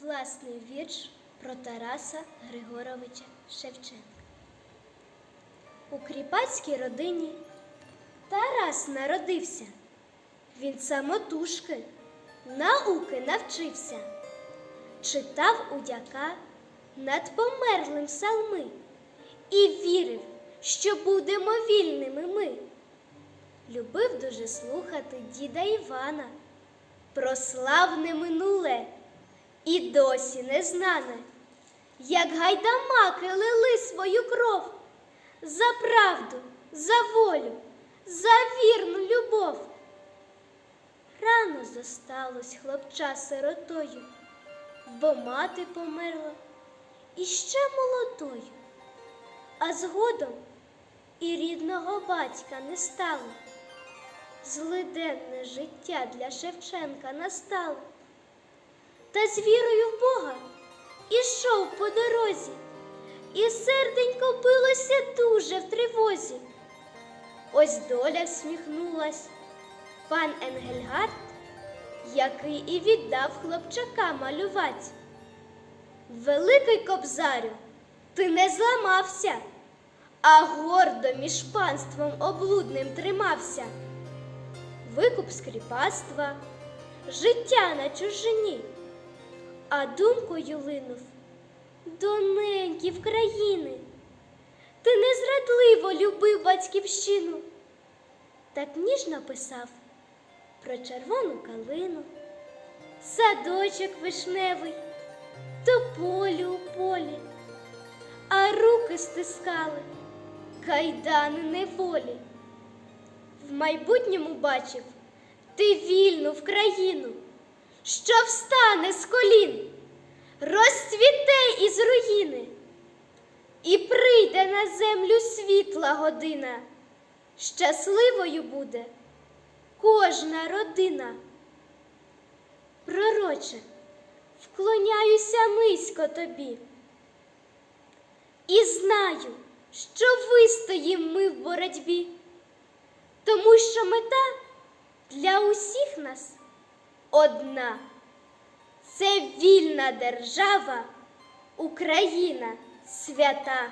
Власний вірш про Тараса Григоровича Шевченка. У кріпацькій родині Тарас народився. Він самотужки науки навчився, читав у дяка над померлим псалми і вірив, що будемо вільними ми. Любив дуже слухати діда Івана про славне минуле і досі не знане, як гайдамаки лили свою кров за правду, за волю, за вірну любов. Рано зосталось хлопча сиротою, бо мати померла іще молодою, а згодом і рідного батька не стало. Злиденне життя для Шевченка настало. Та з вірою в Бога ішов по дорозі, і серденько билося дуже в тривозі. Ось доля всміхнулась. Пан Енгельгард, який і віддав хлопчака малювать. Великий кобзарю, ти не зламався, а гордо між панством облудним тримався. Викуп скріпацтва, життя на чужині, а думкою линув до неньки в країни. Ти незрадливо любив батьківщину, так ніжно писав про червону калину, садочок вишневий, тополю у полі, а руки стискали кайдани неволі. В майбутньому бачив ти вільну в країну, що встане з колін, розцвіте із руїни, і прийде на землю світла година. Щасливою буде кожна родина. Пророче, вклоняюся низько тобі. І знаю, що вистоїм ми в боротьбі, тому що мета для усіх нас одна. Це вільна держава, Україна свята.